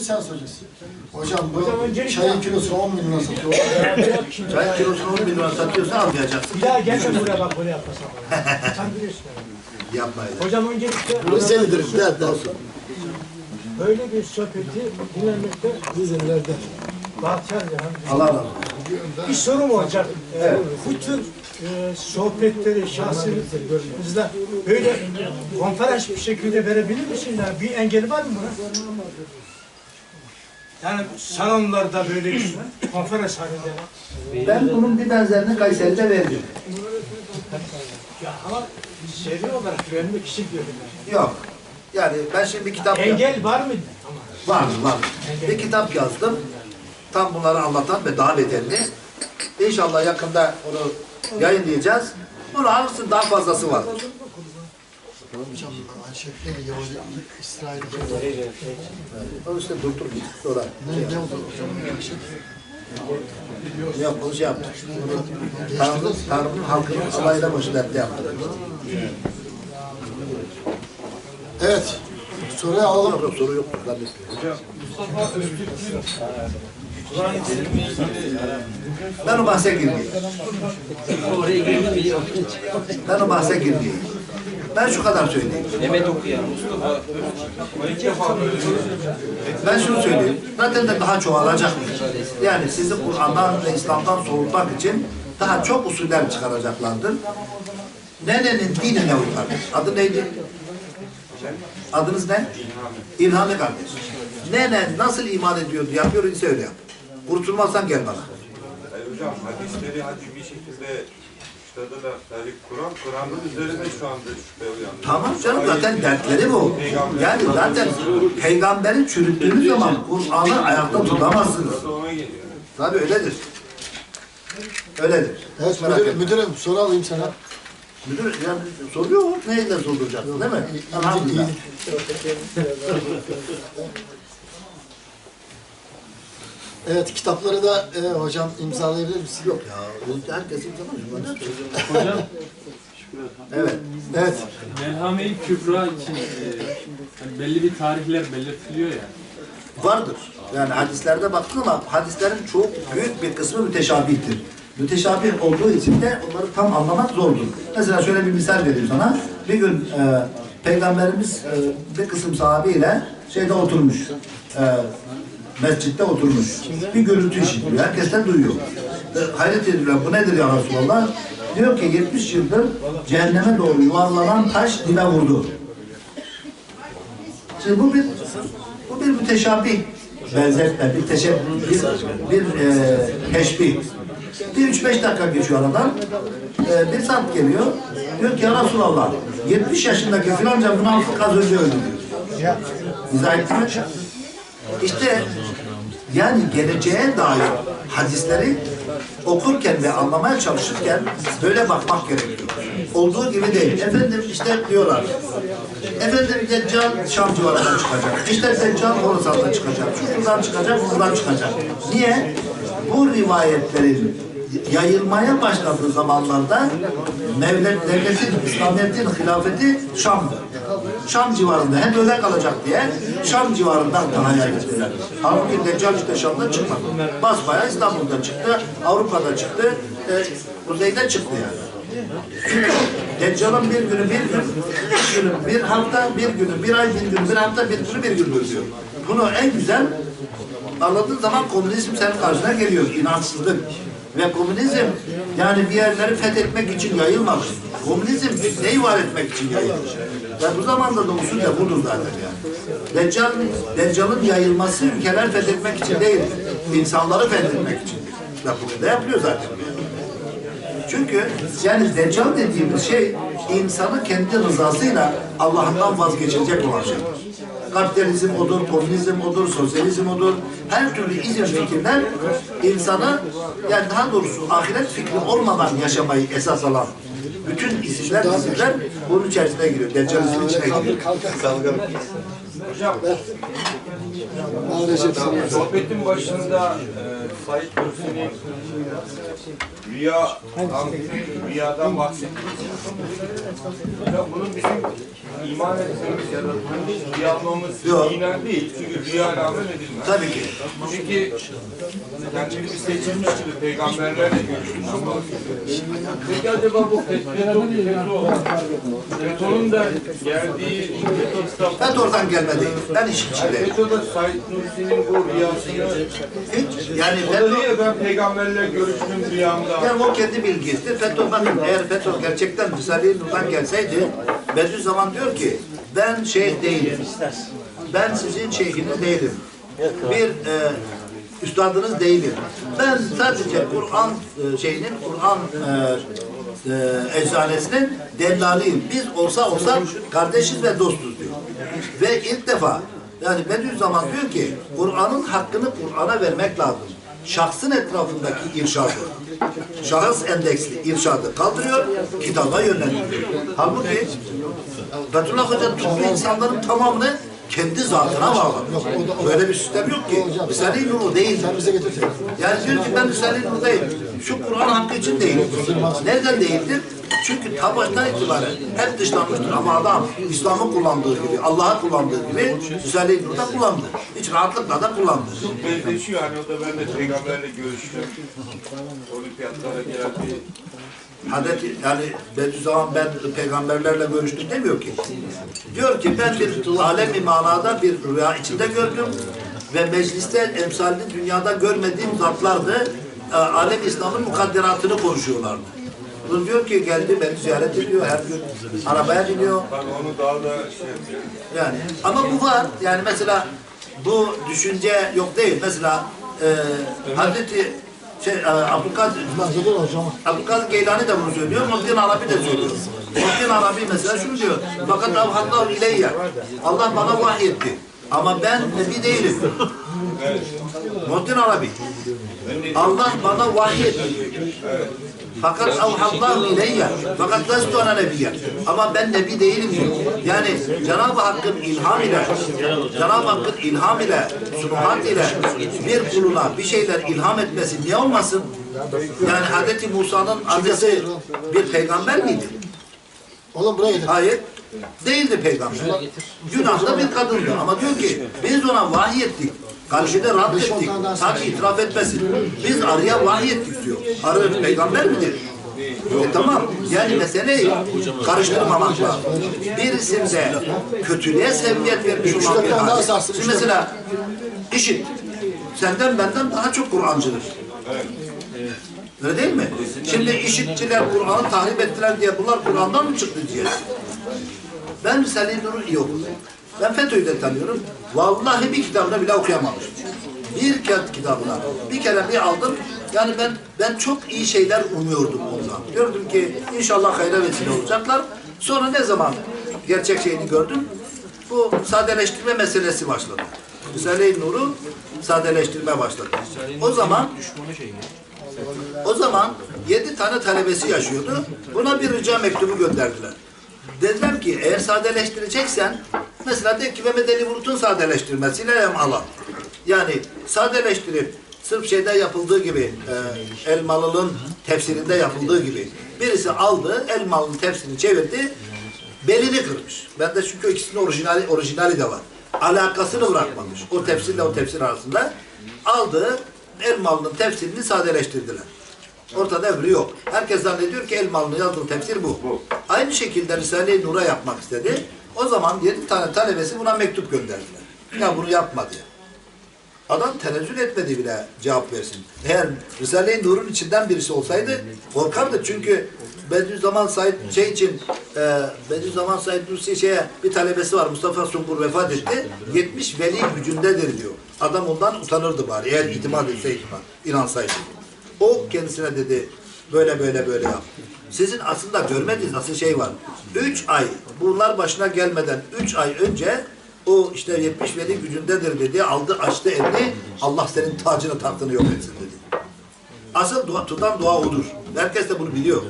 Sen soracaksın. Hocam bu Hocam öncelikle- çayın kilosunu 10 milyona satıyor. Çay kilosunu 10 milyon satıyorsa almayacaksın. Bir daha gelme buraya bak böyle yapmasam. Sen biliyorsun. yani. Yapmayın. Hocam öncelikle Rize'lidir der der. böyle bir sohbeti dinlemekte Rize'lilerde. bahtiyar yani. Allah razı olsun. Bir sorum olacak. Ee, bu tür e, sohbetleri şahsınızda böyle konferans bir şekilde verebilir misin? Yani bir engeli var mı buna? Yani salonlarda böyle bir konferans halinde. Ben bunun bir benzerini Kayseri'de verdim. Ya ama seri olarak vermek için yani. Yok. Yani ben şimdi bir kitap Engel var mı? Ama var var. Bir kitap yazdım. Tam bunları anlatan ve daha beterini. İnşallah yakında onu yayınlayacağız. Bunu alırsın daha fazlası var. Hocam Ayşek'le Yahudi İsrail'de Onu işte durdur git sonra. ne, ne oldu hocam? Ayşek Yok şey yaptık. Tanrı'nın, Tanrı'nın halkının alayla başı dertte yaptık. Evet. Soruyu alalım. Yok yok soru yok. zannetmiyorum. Ben o bahse girmeyeyim. Ben o bahse girmeyeyim. Ben şu kadar söyleyeyim. Mehmet okuyan Mustafa Ben şunu söyleyeyim. Zaten de daha çoğalacakmış. Yani sizi Kur'an'dan ve İslam'dan soğutmak için daha çok usuller çıkaracaklardır. Nenenin dinine uy kardeş. Adı neydi? Adınız ne? İlhami kardeş. Nenen nasıl iman ediyordu, yapıyor ise öyle yap. Kurtulmazsan gel bana. Hayır hocam hadisleri hadi bir şekilde işlediler. Yani Kur'an, Kur'an'ın üzerinde şu anda şüphe uyandı. Tamam canım zaten dertleri bu. Yani zaten peygamberin çürüttüğünüz zaman Kur'an'ı ayakta tutamazsınız. Tabii öyledir. Öyledir. Evet Hiç merak müdürüm, etme. müdürüm soru alayım sana. Müdür yani soruyor mu? Neyle sorduracaksın değil mi? Elhamdülillah. Evet kitapları da e, hocam imzalayabilir misin? Yok ya. Herkes imzalar. Hocam. Evet. Evet. Melhame-i Kübra için e, hani belli bir tarihler belirtiliyor ya. Vardır. Yani hadislerde baktın ama hadislerin çok büyük bir kısmı müteşabihtir. Müteşabih olduğu için de onları tam anlamak zordur. Mesela şöyle bir misal vereyim sana. Bir gün e, Peygamberimiz e, bir kısım sahabeyle şeyde oturmuş. E, mescitte oturmuş. Bir gürültü işitiyor. Herkesten duyuyor. E, hayret ediyorlar. Bu nedir ya Resulallah? Diyor ki 70 yıldır cehenneme doğru yuvarlanan taş dile vurdu. Şimdi bu bir bu bir müteşabih benzetme, bir teşeb bir, bir e, teşbih. Bir üç beş dakika geçiyor aradan. E, bir saat geliyor. Diyor ki ya Resulallah 70 yaşındaki filanca münafık az önce öldü diyor. İzah etti mi? İşte yani geleceğe dair hadisleri okurken ve anlamaya çalışırken böyle bakmak gerekiyor. Olduğu gibi değil. Efendim işte diyorlar. Efendim Deccal Şam civarından çıkacak. İşte Deccal Horasan'da çıkacak. Şu şuradan çıkacak, buradan çıkacak. Niye? Bu rivayetlerin yayılmaya başladığı zamanlarda Mevlet devletin, İslamiyet'in hilafeti Şam'dı. Şam civarında hem öyle kalacak diye Şam civarından daha ettiler. Halbuki Deccal işte Şam'da çıkmadı. Basbaya İstanbul'da çıktı, Avrupa'da çıktı, e, Kuzey'de çıktı yani. Çünkü Deccal'ın bir günü bir gün, bir günü bir hafta, bir günü bir ay, bir gün bir hafta, bir günü bir gündür diyor. Bunu en güzel anladığın zaman komünizm senin karşına geliyor. İnançsızlık. Ve komünizm yani bir yerleri fethetmek için yayılmamış. Komünizm neyi var etmek için yayılmış. Ve bu zamanda da usul de budur zaten yani. Deccal, Deccal'ın yayılması ülkeler fethetmek için değil, insanları fethetmek için. Ve bunu da yapıyor zaten. Çünkü yani deccal dediğimiz şey insanı kendi rızasıyla Allah'ından vazgeçirecek olan şey. Kapitalizm odur, komünizm odur, sosyalizm odur. Her türlü izin fikirler insanı yani daha doğrusu ahiret fikri olmadan yaşamayı esas alan bütün isimler, isimler bunun içerisine giriyor. Deccalizm içine giriyor. Al Recep sana. sohbetin başında e, Said Nursi'nin rüya, rüyadan bahsettiğimiz ya bunun bizim iman etmemiz ya da rüya almamız Yok. dinen değil. Çünkü rüya amel edilmez. Tabii ki. Çünkü kendini bir seçilmiş gibi peygamberlerle görüşmüşsün. Peki acaba bu petrol, petrolün de geldiği Petrol'da Ben oradan gelme değil. Ben işin içindeyim. Petrol'da Said Nursi'nin bu rüyasını Hiç. Yani da diyor ben peygamberle görüştüm rüyamda. Yani o kendi bilgisidir. Petrol bakın eğer petrol gerçekten Risale-i Nur'dan gelseydi Bediüzzaman diyor ki ben şeyh değilim. Ben sizin şeyhiniz değilim. Bir e, üstadınız değilim. Ben sadece Kur'an e, şeyinin Kur'an e, e, eczanesinin dellalıyım. Biz olsa olsa kardeşiz ve dostuz diyor. Ve ilk defa yani Bediüzzaman diyor ki Kur'an'ın hakkını Kur'an'a vermek lazım. Şahsın etrafındaki irşadı, şahıs endeksli irşadı kaldırıyor, kitaba yönlendiriyor. Halbuki Fethullah Hoca tıbbı insanların tamamını kendi zatına bağladı. Böyle bir sistem yok ki. Risale-i Nur değil. Sen bize getir. Yani diyor ki ben Risale-i Nur'dayım. Şu Kur'an hakkı için değilim. Nereden değildir? Çünkü ta baştan itibaren hep dışlanmıştır ama adam İslam'ı kullandığı gibi, Allah'ı kullandığı gibi Risale-i Nur'da kullandı. Hiç rahatlıkla da kullandı. Benzeşiyor hani o da ben de peygamberle görüştüm. Olimpiyatlara gelen bir Hazreti yani Bediüzzaman ben peygamberlerle görüştüm demiyor ki. Diyor ki ben bir alemi manada bir rüya içinde gördüm ve mecliste emsalini dünyada görmediğim zatlardı. E, Alem İslam'ın mukadderatını konuşuyorlardı. Bu diyor ki geldi beni ziyaret ediyor her gün arabaya biniyor. Onu daha da şey. Yani ama bu var. Yani mesela bu düşünce yok değil. Mesela e, Hazreti şey, e, Abdülkadir. Abdülkadir Geylani de bunu söylüyor, Muhittin Arabi de söylüyor. Muhittin Arabi mesela şunu diyor, fakat avhallahu ileyye, Allah bana vahyetti. Ama ben nebi değilim. Muhittin Arabi. Allah bana vahyetti. Fakat avhallahu ileyye. Fakat lestu ana nebiyye. Ama ben nebi değilim diyor. Yani Cenab-ı Hakk'ın ilham ile, Cenab-ı Hakk'ın ilham ile, sunuhat ile bir kuluna bir şeyler ilham etmesi niye olmasın? Yani Hz. Musa'nın annesi bir peygamber miydi? Oğlum buraya getir. Hayır. Değildi peygamber. Günahlı bir kadındı. Ama diyor ki biz ona vahiy ettik. Kalbine rahat ettik. Sanki itiraf etmesin. Biz arıya vahiy ettik diyor. Arı peygamber midir? E tamam. Yani meseleyi karıştırmamak lazım. Birisinde kötülüğe sebebiyet vermiş olan bir hadis. Şimdi mesela işit. Senden benden daha çok Kur'ancıdır. Öyle değil mi? Şimdi işitçiler Kur'an'ı tahrip ettiler diye bunlar Kur'an'dan mı çıktı diyeceğiz? Ben Nur'u iyi okudum. Ben FETÖ'yü de tanıyorum. Vallahi bir kitabını bile okuyamamıştım. Bir kağıt kitabına. Bir kere bir aldım. Yani ben ben çok iyi şeyler umuyordum ondan. Gördüm ki inşallah hayra vesile olacaklar. Sonra ne zaman gerçek şeyini gördüm? Bu sadeleştirme meselesi başladı. Risale-i Nur'u sadeleştirme başladı. O zaman o zaman yedi tane talebesi yaşıyordu. Buna bir rica mektubu gönderdiler. Dediler ki eğer sadeleştireceksen mesela de ki Mehmet Ali Bulut'un sadeleştirmesiyle Elmalı. Yani sadeleştirip sırf şeyde yapıldığı gibi e, Elmalı'nın tefsirinde yapıldığı gibi birisi aldı Elmalı'nın tefsirini çevirdi belini kırmış. Ben de çünkü ikisinin orijinali, orijinali de var. Alakasını bırakmamış. O tefsirle o tefsir arasında aldı Elmalı'nın tefsirini sadeleştirdiler. Ortada öbürü yok. Herkes zannediyor ki Elmalı'nın yazdığı tefsir bu. Aynı şekilde Risale-i Nur'a yapmak istedi. O zaman yedi tane talebesi buna mektup gönderdiler. Ya bunu yapma diye. Adam tenezzül etmedi bile cevap versin. Eğer Risale-i Nur'un içinden birisi olsaydı korkardı. Çünkü Bediüzzaman Said şey için e, Bediüzzaman Said Nursi şeye bir talebesi var. Mustafa Sungur vefat etti. 70 veli gücündedir diyor. Adam ondan utanırdı bari. Eğer itimat etseydi, inansaydı. O kendisine dedi böyle böyle böyle yap. Sizin aslında görmediğiniz asıl şey var. Üç ay bunlar başına gelmeden üç ay önce o işte 70 veli gücündedir dedi. Aldı açtı elini. Allah senin tacını tahtını yok etsin dedi. Asıl dua, tutan dua odur. Herkes de bunu biliyor.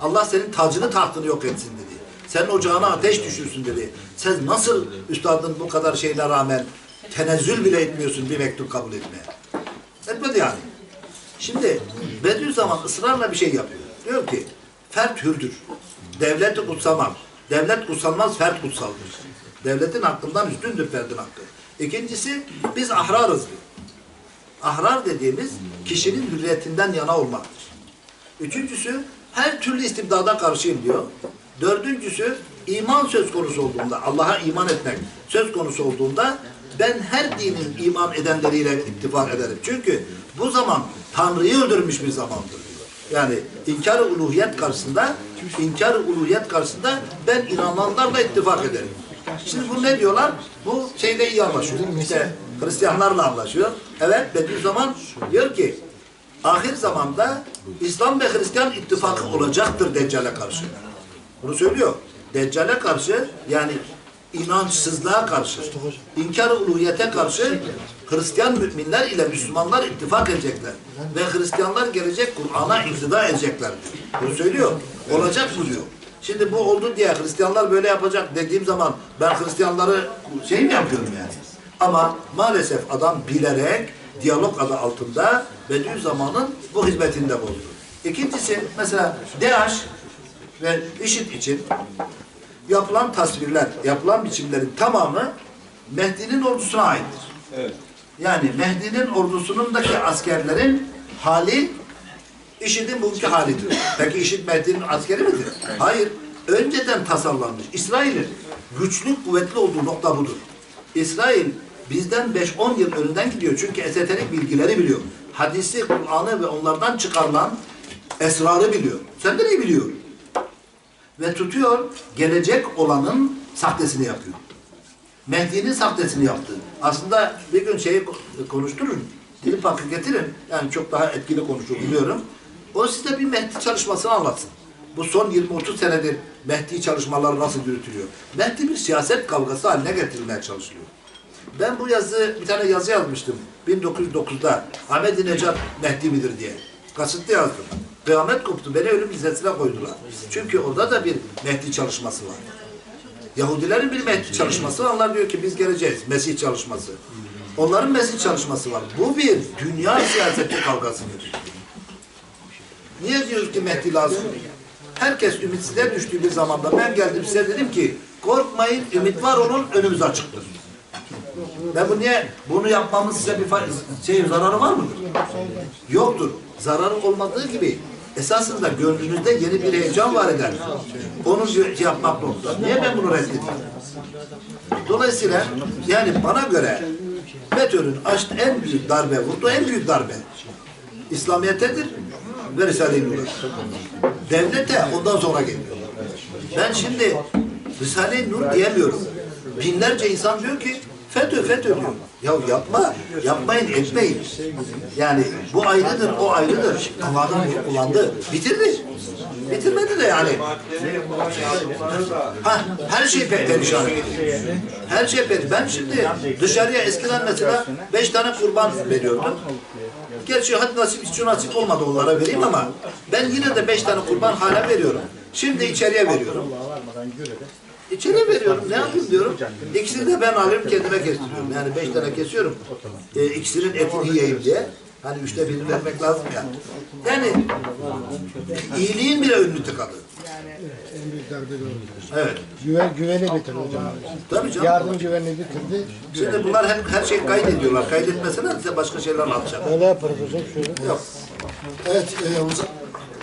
Allah senin tacını tahtını yok etsin dedi. Senin ocağına ateş düşürsün dedi. Sen nasıl üstadın bu kadar şeyine rağmen tenezzül bile etmiyorsun bir mektup kabul etmeye. Etmedi yani. Şimdi Bediüzzaman ısrarla bir şey yapıyor. Diyor ki fert hürdür. Devleti kutsamam. Devlet kutsanmaz, fert kutsaldır. Devletin hakkından üstündür ferdin hakkı. İkincisi biz ahrarız diyor. Ahrar dediğimiz kişinin hürriyetinden yana olmaktır. Üçüncüsü her türlü istibdada karşıyım diyor. Dördüncüsü iman söz konusu olduğunda, Allah'a iman etmek söz konusu olduğunda ben her dinin iman edenleriyle ittifak ederim. Çünkü bu zaman Tanrı'yı öldürmüş bir zamandır. Yani inkar-ı uluhiyet karşısında, inkar-ı uluhiyet karşısında ben inananlarla ittifak ederim. Şimdi bu ne diyorlar? Bu şeyle iyi anlaşıyor. İşte Hristiyanlarla anlaşıyor. Evet Bediüzzaman diyor ki ahir zamanda İslam ve Hristiyan ittifakı olacaktır Deccal'e karşı. Bunu söylüyor. Deccal'e karşı yani inançsızlığa karşı, inkar-ı uluhiyete karşı Hristiyan müminler ile Müslümanlar ittifak edecekler. Ve Hristiyanlar gelecek Kur'an'a iktida edecekler. Bunu söylüyor. Olacak bu diyor. Şimdi bu oldu diye Hristiyanlar böyle yapacak dediğim zaman ben Hristiyanları şey mi yapıyorum yani? Ama maalesef adam bilerek diyalog adı altında Bediüzzaman'ın bu hizmetinde bulundu. İkincisi mesela DH ve IŞİD için yapılan tasvirler, yapılan biçimlerin tamamı Mehdi'nin ordusuna aittir. Yani Mehdi'nin ordusunundaki askerlerin hali IŞİD'in bugünkü halidir. Peki IŞİD Mehdi'nin askeri midir? Hayır. Önceden tasarlanmış. İsrail'in güçlü, kuvvetli olduğu nokta budur. İsrail bizden 5-10 yıl önünden gidiyor. Çünkü esoterik bilgileri biliyor. Hadisi, Kur'an'ı ve onlardan çıkarılan esrarı biliyor. Senden iyi biliyor. Ve tutuyor, gelecek olanın sahtesini yapıyor. Mehdi'nin sahtesini yaptı. Aslında bir gün şeyi konuşturun, Dilip Hakkı getirin. Yani çok daha etkili konuşur biliyorum. O size bir Mehdi çalışmasını anlatsın. Bu son 20-30 senedir Mehdi çalışmaları nasıl yürütülüyor? Mehdi bir siyaset kavgası haline getirilmeye çalışılıyor. Ben bu yazı, bir tane yazı yazmıştım. 1909'da Ahmet Necat Mehdi midir diye. Kasıtlı yazdım. Kıyamet koptu. Beni ölüm listesine koydular. Çünkü orada da bir Mehdi çalışması var. Yahudilerin bir Mehdi çalışması var. Onlar diyor ki biz geleceğiz. Mesih çalışması. Onların Mesih çalışması var. Bu bir dünya siyaseti kavgasıdır. Niye diyoruz ki Mehdi lazım? Herkes ümitsizliğe düştüğü bir zamanda ben geldim size dedim ki korkmayın ümit var olun önümüz açıktır. Ben bu niye bunu yapmamız size bir şey zararı var mıdır? Yoktur. Zararı olmadığı gibi esasında gönlünüzde yeni bir heyecan var eder. Onu yapmak nokta. Niye ben bunu reddedeyim? Dolayısıyla yani bana göre FETÖ'nün açtığı en büyük darbe, vurduğu en büyük darbe İslamiyet'tedir ve Risale-i. Devlete ondan sonra geliyor. Ben şimdi Risale-i Nur diyemiyorum. Binlerce insan diyor ki FETÖ, FETÖ diyor. Ya yapma, yapmayın, etmeyin. Yani bu ayrıdır, o ayrıdır. Bunu kullandı, bitirdi. Bitirmedi de yani. Ha, her şey pe- perişan ediyor. Her şey perişan. Ben şimdi dışarıya eskiden mesela beş tane kurban veriyordum. Gerçi hadi nasip hiç nasip olmadı onlara vereyim ama ben yine de beş tane kurban hala veriyorum. Şimdi içeriye veriyorum. İçeriye veriyorum. Ne yapayım diyorum. İkisini de ben alıyorum kendime kestiriyorum. Yani beş tane kesiyorum. E, ikisinin etini yiyeyim diye. Hani üçte birini vermek lazım ya. Yani iyiliğin bile önünü tıkadı. Evet. Güven, güveni bitirdi hocam. Tabii canım. Yardım güvenini bitirdi. Şimdi bunlar hem her şeyi kaydediyorlar. Kaydetmeseler size başka şeyler anlatacak. Öyle yaparız hocam şöyle. Yok. Evet, e, Muza-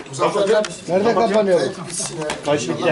Muzaffer Nerede kapanıyor bitsin.